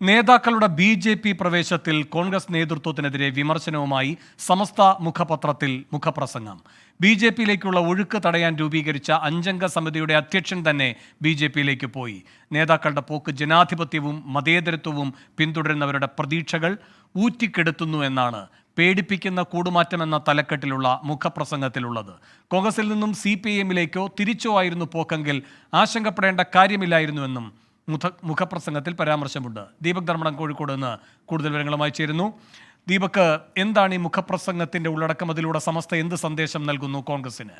നേതാക്കളുടെ B J P പ്രവേശത്തിൽ കോൺഗ്രസ് നേതൃത്വത്തിനെതിരെ വിമർശനവുമായി സമസ്ത മുഖപത്രത്തിൽ മുഖപ്രസംഗം. ബി ജെ പിയിലേക്കുള്ള ഒഴുക്ക് തടയാൻ രൂപീകരിച്ച അഞ്ചംഗ സമിതിയുടെ അധ്യക്ഷൻ തന്നെ ബി ജെ പിയിലേക്ക് പോയി. നേതാക്കളുടെ പോക്ക് ജനാധിപത്യവും മതേതരത്വവും പിന്തുടരുന്നവരുടെ പ്രതീക്ഷകൾ ഊറ്റിക്കെടുത്തുന്നു എന്നാണ് പേടിപ്പിക്കുന്ന കൂടുമാറ്റം എന്ന തലക്കെട്ടിലുള്ള മുഖപ്രസംഗത്തിലുള്ളത്. കോൺഗ്രസിൽ നിന്നും സി പി എമ്മിലേക്കോ തിരിച്ചോ ആയിരുന്നു പോക്കെങ്കിൽ ആശങ്കപ്പെടേണ്ട കാര്യമില്ലായിരുന്നുവെന്നും മുഖ മുഖപ്രസംഗത്തിൽ പരാമർശമുണ്ട്. ദീപക് ധർമ്മടം കോഴിക്കോട് നിന്ന് കൂടുതൽ വിവരങ്ങളുമായി ചേരുന്നു. ദീപക് എന്താണ് ഈ മുഖപ്രസംഗത്തിന്റെ ഉള്ളടക്കം? അതിലൂടെ സമസ്ത എന്ത് സന്ദേശം നൽകുന്നു കോൺഗ്രസിന്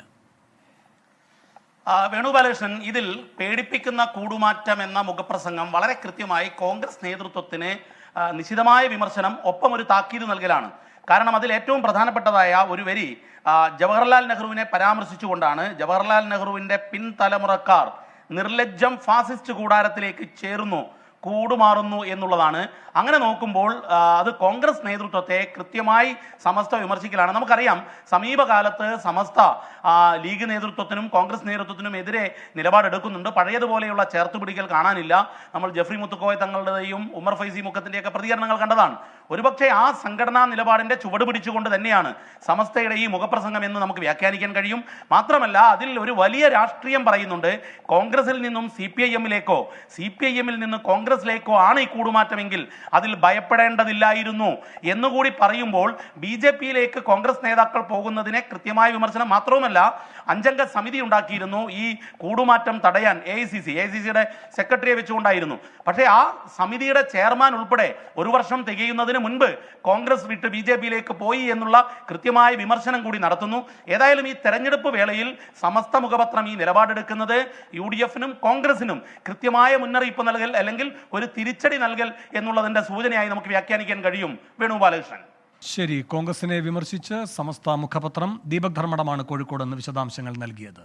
ആ, ബാലകൃഷ്ണൻ ഇതിൽ പേടിപ്പിക്കുന്ന കൂടുമാറ്റം എന്ന മുഖപ്രസംഗം വളരെ കൃത്യമായി കോൺഗ്രസ് നേതൃത്വത്തിന് നിശിതമായ വിമർശനം ഒപ്പം ഒരു താക്കീത് നൽകലാണ്. കാരണം അതിൽ ഏറ്റവും പ്രധാനപ്പെട്ടതായ ഒരു വരി ജവഹർലാൽ നെഹ്റുവിനെ പരാമർശിച്ചുകൊണ്ടാണ്. ജവഹർലാൽ നെഹ്റുവിന്റെ പിൻതലമുറക്കാർ നിർലജ്ജം ഫാസിസ്റ്റ് കൂടാരത്തിലേക്ക് ചേരുന്നു. കൂടുമാറുന്നു എന്നുള്ളതാണ്. അങ്ങനെ നോക്കുമ്പോൾ അത് കോൺഗ്രസ് നേതൃത്വത്തെ കൃത്യമായി സമസ്ത വിമർശിക്കലാണ്. നമുക്കറിയാം സമീപകാലത്ത് സമസ്ത ലീഗ് നേതൃത്വത്തിനും കോൺഗ്രസ് നേതൃത്വത്തിനും എതിരെ നിലപാടെടുക്കുന്നുണ്ട് പഴയതുപോലെയുള്ള ചേർത്തുപിടിക്കൽ കാണാനില്ല. നമ്മൾ ജെഫ്രി മുത്തുക്കോയ തങ്ങളുടെയും ഉമർ ഫൈസി മുഖത്തിന്റെയൊക്കെ പ്രതികരണങ്ങൾ കണ്ടതാണ്. ഒരുപക്ഷെ ആ സംഘടനാ നിലപാടിന്റെ ചുവട് പിടിച്ചുകൊണ്ട് തന്നെയാണ് സമസ്തയുടെ ഈ മുഖപ്രസംഗം എന്ന് നമുക്ക് വ്യാഖ്യാനിക്കാൻ കഴിയും. മാത്രമല്ല അതിൽ ഒരു വലിയ രാഷ്ട്രീയം പറയുന്നുണ്ട്. കോൺഗ്രസിൽ നിന്നും സി പി ഐ എമ്മിലേക്കോ സി പി ഐ എമ്മിൽ നിന്ന് കോൺഗ്രസിലേക്കോ ആണ് ഈ കൂടുമാറ്റമെങ്കിൽ അതിൽ ഭയപ്പെടേണ്ടതില്ലായിരുന്നു എന്നുകൂടി പറയുമ്പോൾ ബി ജെ പിയിലേക്ക് കോൺഗ്രസ് നേതാക്കൾ പോകുന്നതിനെ കൃത്യമായ വിമർശനം മാത്രവുമല്ല അഞ്ചംഗ സമിതി ഉണ്ടാക്കിയിരുന്നു ഈ കൂടുമാറ്റം തടയാൻ A I C C A I C സിയുടെ സെക്രട്ടറിയെ വെച്ചുകൊണ്ടായിരുന്നു. പക്ഷേ ആ സമിതിയുടെ ചെയർമാൻ ഉൾപ്പെടെ ഒരു വർഷം തികയുന്നതിന് മുൻപ് കോൺഗ്രസ് വിട്ട് ബി ജെ പിയിലേക്ക് പോയി എന്നുള്ള കൃത്യമായ വിമർശനം കൂടി നടത്തുന്നു. ഏതായാലും ഈ തെരഞ്ഞെടുപ്പ് വേളയിൽ സമസ്ത മുഖപത്രം ഈ നിലപാടെടുക്കുന്നത് യു ഡി എഫിനും കോൺഗ്രസിനും കൃത്യമായ മുന്നറിയിപ്പ് നൽകൽ അല്ലെങ്കിൽ ഒരു തിരിച്ചടി നൽകൽ എന്നുള്ളതിന്റെ സൂചനയായി നമുക്ക് വ്യാഖ്യാനിക്കാൻ കഴിയും. വേണു വേണുഗോപാലകൃഷ്ണൻ. ശരി കോൺഗ്രസിനെ വിമർശിച്ച് സമസ്ത മുഖപത്രം ദീപക് ധർമ്മടമാണ് കോഴിക്കോട് നിന്ന് വിശദാംശങ്ങൾ നൽകിയത്.